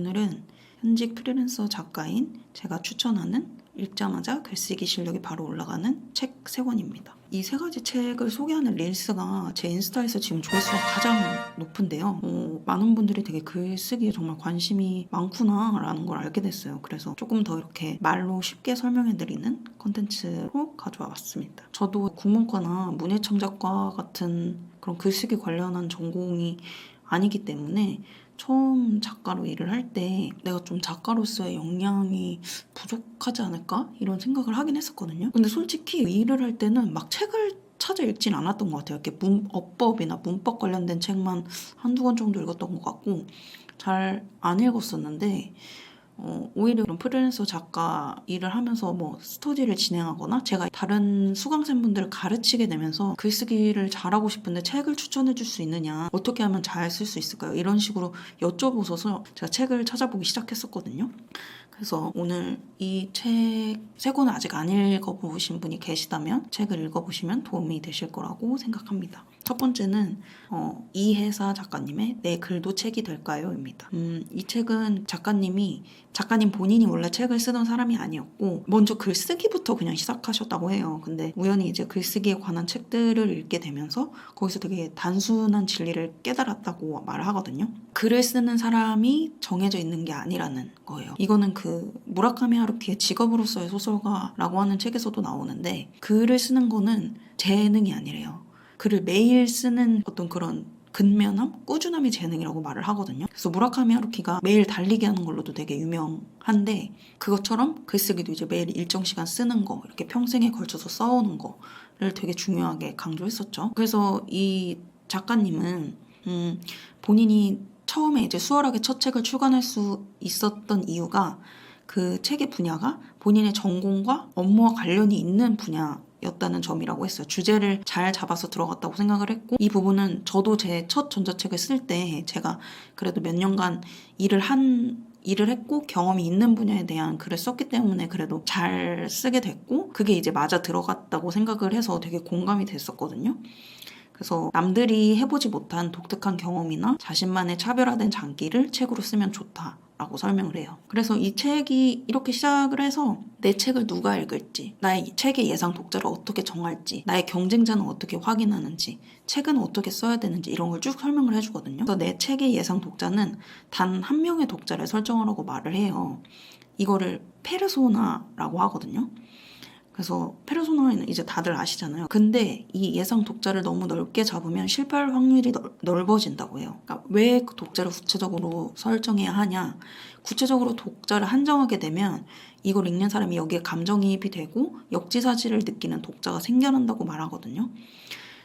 오늘은 현직 프리랜서 작가인 제가 추천하는 읽자마자 글쓰기 실력이 바로 올라가는 책세 권입니다. 이 세 가지 책을 소개하는 릴스가 제 인스타에서 지금 조회수가 가장 높은데요. 어, 많은 분들이 되게 글쓰기에 정말 관심이 많구나라는 걸 알게 됐어요. 그래서 조금 더 이렇게 말로 쉽게 설명해드리는 컨텐츠로 가져와 봤습니다. 저도 국문과나 문예창작과 같은 그런 글쓰기 관련한 전공이 아니기 때문에 처음 작가로 일을 할 때 내가 좀 작가로서의 역량이 부족하지 않을까? 이런 생각을 하긴 했었거든요. 근데 솔직히 일을 할 때는 막 책을 찾아 읽진 않았던 것 같아요. 이렇게 문, 어법이나 문법 관련된 책만 한두 권 정도 읽었던 것 같고 잘 안 읽었었는데 어, 오히려 이런 프리랜서 작가 일을 하면서 뭐 스터디를 진행하거나 제가 다른 수강생분들을 가르치게 되면서 글쓰기를 잘하고 싶은데 책을 추천해 줄 수 있느냐 어떻게 하면 잘 쓸 수 있을까요? 이런 식으로 여쭤보셔서 제가 책을 찾아보기 시작했었거든요. 그래서 오늘 이 책 세 권을 아직 안 읽어보신 분이 계시다면 책을 읽어보시면 도움이 되실 거라고 생각합니다. 첫 번째는 어, 이혜사 작가님의 내 글도 책이 될까요?입니다. 음, 이 책은 작가님이 작가님 본인이 원래 책을 쓰던 사람이 아니었고 먼저 글쓰기부터 그냥 시작하셨다고 해요. 근데 우연히 이제 글쓰기에 관한 책들을 읽게 되면서 거기서 되게 단순한 진리를 깨달았다고 말을 하거든요. 글을 쓰는 사람이 정해져 있는 게 아니라는 거예요. 이거는 그 무라카미 하루키의 직업으로서의 소설가라고 하는 책에서도 나오는데 글을 쓰는 거는 재능이 아니래요. 글을 매일 쓰는 어떤 그런 근면함, 꾸준함이 재능이라고 말을 하거든요. 그래서 무라카미 하루키가 매일 달리기 하는 걸로도 되게 유명한데 그것처럼 글쓰기도 이제 매일 일정 시간 쓰는 거, 이렇게 평생에 걸쳐서 써오는 거를 되게 중요하게 강조했었죠. 그래서 이 작가님은 음, 본인이 처음에 이제 수월하게 첫 책을 출간할 수 있었던 이유가 그 책의 분야가 본인의 전공과 업무와 관련이 있는 분야 였다는 점이라고 했어요. 주제를 잘 잡아서 들어갔다고 생각을 했고 이 부분은 저도 제 첫 전자책을 쓸 때 제가 그래도 몇 년간 일을 한 일을 했고 경험이 있는 분야에 대한 글을 썼기 때문에 그래도 잘 쓰게 됐고 그게 이제 맞아 들어갔다고 생각을 해서 되게 공감이 됐었거든요. 그래서 남들이 해보지 못한 독특한 경험이나 자신만의 차별화된 장기를 책으로 쓰면 좋다. 라고 설명을 해요. 그래서 이 책이 이렇게 시작을 해서 내 책을 누가 읽을지, 나의 책의 예상 독자를 어떻게 정할지, 나의 경쟁자는 어떻게 확인하는지, 책은 어떻게 써야 되는지 이런 걸 쭉 설명을 해주거든요. 그래서 내 책의 예상 독자는 단 한 명의 독자를 설정하라고 말을 해요. 이거를 페르소나라고 하거든요. 그래서 페르소나는 이제 다들 아시잖아요. 근데 이 예상 독자를 너무 넓게 잡으면 실패할 확률이 넓, 넓어진다고 해요. 그러니까 왜 독자를 구체적으로 설정해야 하냐? 구체적으로 독자를 한정하게 되면 이걸 읽는 사람이 여기에 감정이입이 되고 역지사지를 느끼는 독자가 생겨난다고 말하거든요.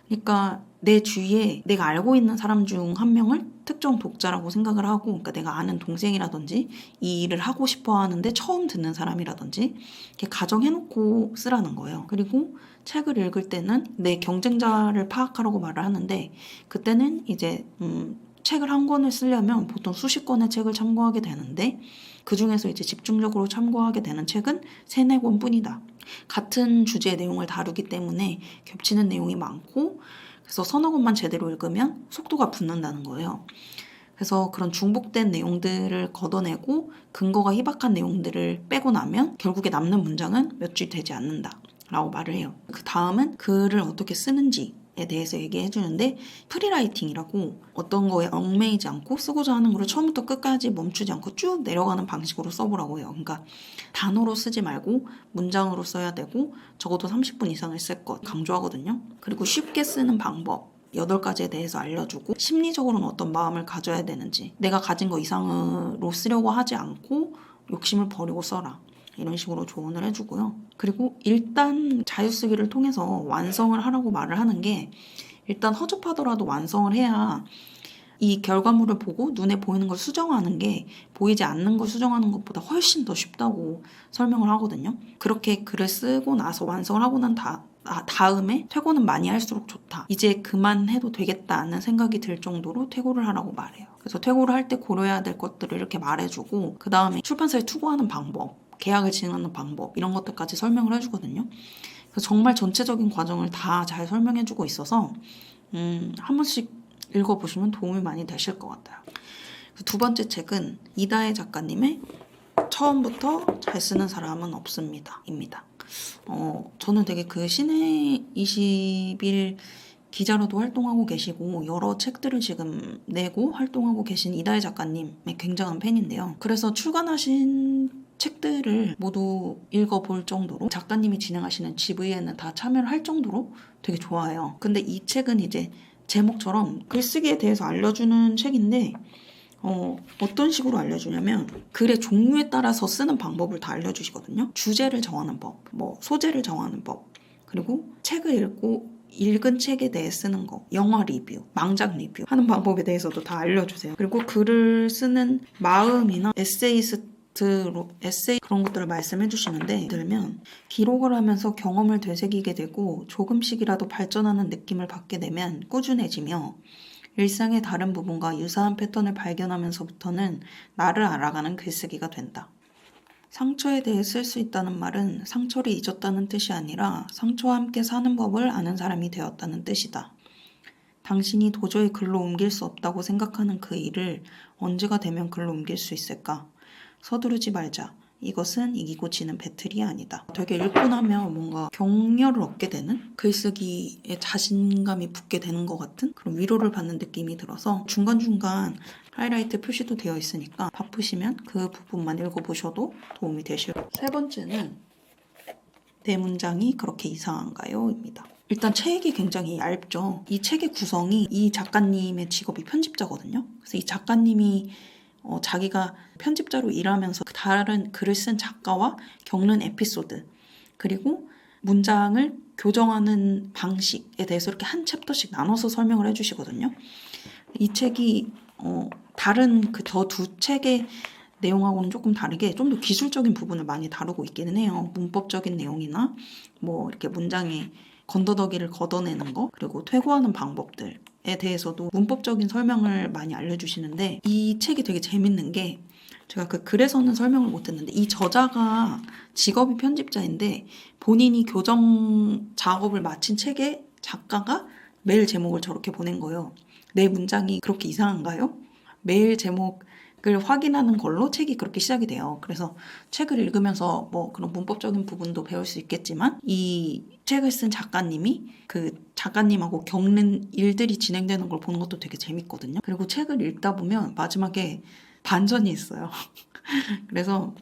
그러니까 내 주위에 내가 알고 있는 사람 중 한 명을 특정 독자라고 생각을 하고, 그러니까 내가 아는 동생이라든지 이 일을 하고 싶어 하는데 처음 듣는 사람이라든지 이렇게 가정해놓고 쓰라는 거예요. 그리고 책을 읽을 때는 내 경쟁자를 파악하라고 말을 하는데 그때는 이제 음, 책을 한 권을 쓰려면 보통 수십 권의 책을 참고하게 되는데 그 중에서 이제 집중적으로 참고하게 되는 책은 세네 권 뿐이다. 같은 주제의 내용을 다루기 때문에 겹치는 내용이 많고 그래서 서너 권만 제대로 읽으면 속도가 붙는다는 거예요. 그래서 그런 중복된 내용들을 걷어내고 근거가 희박한 내용들을 빼고 나면 결국에 남는 문장은 몇 줄 되지 않는다. 라고 말을 해요. 그 다음은 글을 어떻게 쓰는지 에 대해서 얘기해 주는데 프리라이팅이라고 어떤 거에 얽매이지 않고 쓰고자 하는 거를 처음부터 끝까지 멈추지 않고 쭉 내려가는 방식으로 써보라고 해요. 그러니까 단어로 쓰지 말고 문장으로 써야 되고 적어도 30분 이상을 쓸 것 강조하거든요. 그리고 쉽게 쓰는 방법 여덟 가지에 대해서 알려주고 심리적으로는 어떤 마음을 가져야 되는지 내가 가진 거 이상으로 쓰려고 하지 않고 욕심을 버리고 써라. 이런 식으로 조언을 해주고요. 그리고 일단 자유쓰기를 통해서 완성을 하라고 말을 하는 게 일단 허접하더라도 완성을 해야 이 결과물을 보고 눈에 보이는 걸 수정하는 게 보이지 않는 걸 수정하는 것보다 훨씬 더 쉽다고 설명을 하거든요. 그렇게 글을 쓰고 나서 완성을 하고 난 다, 아, 다음에 퇴고는 많이 할수록 좋다. 이제 그만해도 되겠다는 생각이 들 정도로 퇴고를 하라고 말해요. 그래서 퇴고를 할 때 고려해야 될 것들을 이렇게 말해주고 그 다음에 출판사에 투고하는 방법 계약을 진행하는 방법 이런 것들까지 설명을 해주거든요. 그래서 정말 전체적인 과정을 다 잘 설명해주고 있어서 음, 한 번씩 읽어보시면 도움이 많이 되실 것 같아요. 두 번째 책은 이다혜 작가님의 처음부터 잘 쓰는 사람은 없습니다. 입니다. 어, 저는 되게 그 신의 20일 기자로도 활동하고 계시고 여러 책들을 지금 내고 활동하고 계신 이다혜 작가님의 굉장한 팬인데요. 그래서 출간하신 책들을 모두 읽어볼 정도로 작가님이 진행하시는 GV에는 다 참여를 할 정도로 되게 좋아해요. 근데 이 책은 이제 제목처럼 글쓰기에 대해서 알려주는 책인데 어, 어떤 식으로 알려주냐면 글의 종류에 따라서 쓰는 방법을 다 알려주시거든요. 주제를 정하는 법, 뭐 소재를 정하는 법, 그리고 책을 읽고 읽은 책에 대해 쓰는 거, 영화 리뷰, 망작 리뷰 하는 방법에 대해서도 다 알려주세요. 그리고 글을 쓰는 마음이나 에세이스트 로 에세이 그런 것들을 말씀해 주시는데 들면 기록을 하면서 경험을 되새기게 되고 조금씩이라도 발전하는 느낌을 받게 되면 꾸준해지며 일상의 다른 부분과 유사한 패턴을 발견하면서부터는 나를 알아가는 글쓰기가 된다. 상처에 대해 쓸 수 있다는 말은 상처를 잊었다는 뜻이 아니라 상처와 함께 사는 법을 아는 사람이 되었다는 뜻이다. 당신이 도저히 글로 옮길 수 없다고 생각하는 그 일을 언제가 되면 글로 옮길 수 있을까? 서두르지 말자. 이것은 이기고 지는 배틀이 아니다. 되게 읽고 나면 뭔가 격려를 얻게 되는 글쓰기에 자신감이 붙게 되는 것 같은 그런 위로를 받는 느낌이 들어서 중간중간 하이라이트 표시도 되어 있으니까 바쁘시면 그 부분만 읽어보셔도 도움이 되실 거예요. 세 번째는 내 문장이 그렇게 이상한가요? 입니다. 일단 책이 굉장히 얇죠. 이 책의 구성이 이 작가님의 직업이 편집자거든요. 그래서 이 작가님이 어, 자기가 편집자로 일하면서 그 다른 글을 쓴 작가와 겪는 에피소드 그리고 문장을 교정하는 방식에 대해서 이렇게 한 챕터씩 나눠서 설명을 해주시거든요. 이 책이 어, 다른 그더두 책의 내용하고는 조금 다르게 좀 더 기술적인 부분을 많이 다루고 있기는 해요. 문법적인 내용이나 뭐 이렇게 문장의 건더더기를 걷어내는 거 그리고 퇴고하는 방법들 에 대해서도 문법적인 설명을 많이 알려주시는데 이 책이 되게 재밌는 게 제가 그 글에서는 설명을 못했는데 이 저자가 직업이 편집자인데 본인이 교정 작업을 마친 책에 작가가 메일 제목을 저렇게 보낸 거예요. 내 문장이 그렇게 이상한가요? 메일 제목을 확인하는 걸로 책이 그렇게 시작이 돼요. 그래서 책을 읽으면서 뭐 그런 문법적인 부분도 배울 수 있겠지만 이 책을 쓴 작가님이 그 작가님하고 겪는 일들이 진행되는 걸 보는 것도 되게 재밌거든요. 그리고 책을 읽다 보면 마지막에 반전이 있어요. 그래서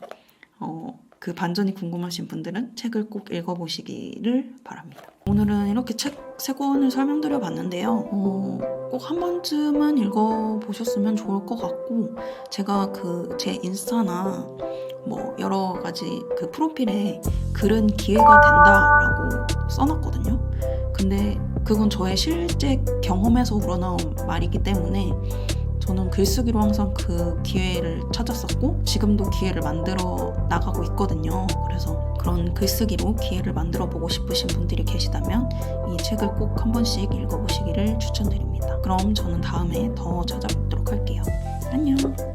어, 그 반전이 궁금하신 분들은 책을 꼭 읽어보시기를 바랍니다. 오늘은 이렇게 책 세 권을 설명드려 봤는데요. 어, 꼭한 번쯤은 읽어보셨으면 좋을 것 같고, 제가 그 제 인스타나 뭐 여러 가지 그 프로필에 글은 기회가 된다라고 써놨거든요. 근데 그건 저의 실제 경험에서 우러나온 말이기 때문에 저는 글쓰기로 항상 그 기회를 찾았었고 지금도 기회를 만들어 나가고 있거든요. 그래서 그런 글쓰기로 기회를 만들어 보고 싶으신 분들이 계시다면 이 책을 꼭 한 번씩 읽어보시기를 추천드립니다. 그럼 저는 다음에 더 찾아뵙도록 할게요. 안녕.